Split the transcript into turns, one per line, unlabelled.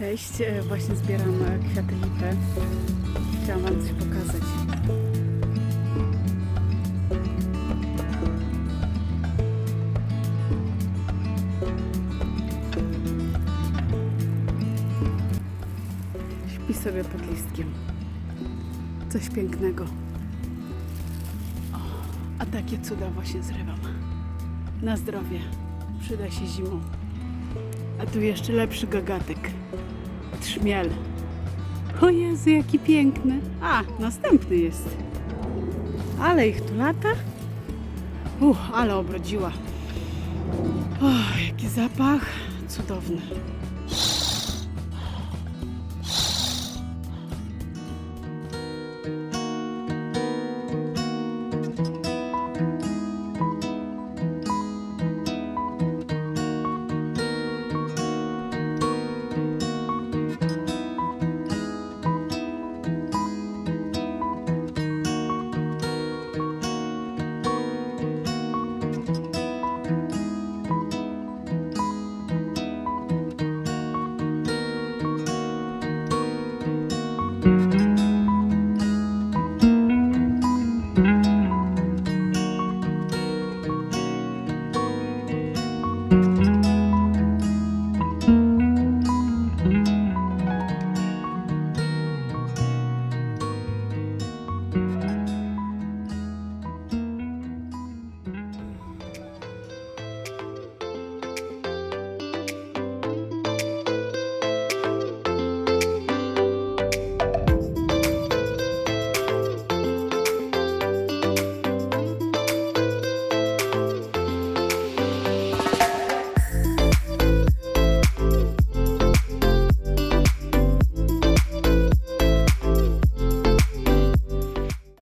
Cześć, e, właśnie zbieram e, kwiaty lipy. Chciałam Wam coś pokazać. Śpi sobie pod listkiem. Coś pięknego. O, a takie cuda właśnie zrywam. Na zdrowie. Przyda się zimą. A tu jeszcze lepszy gagatek. Trzmiel. O Jezu, jaki piękny. A, następny jest. Ale ich tu lata. Uch, ale obrodziła. O, jaki zapach. Cudowny.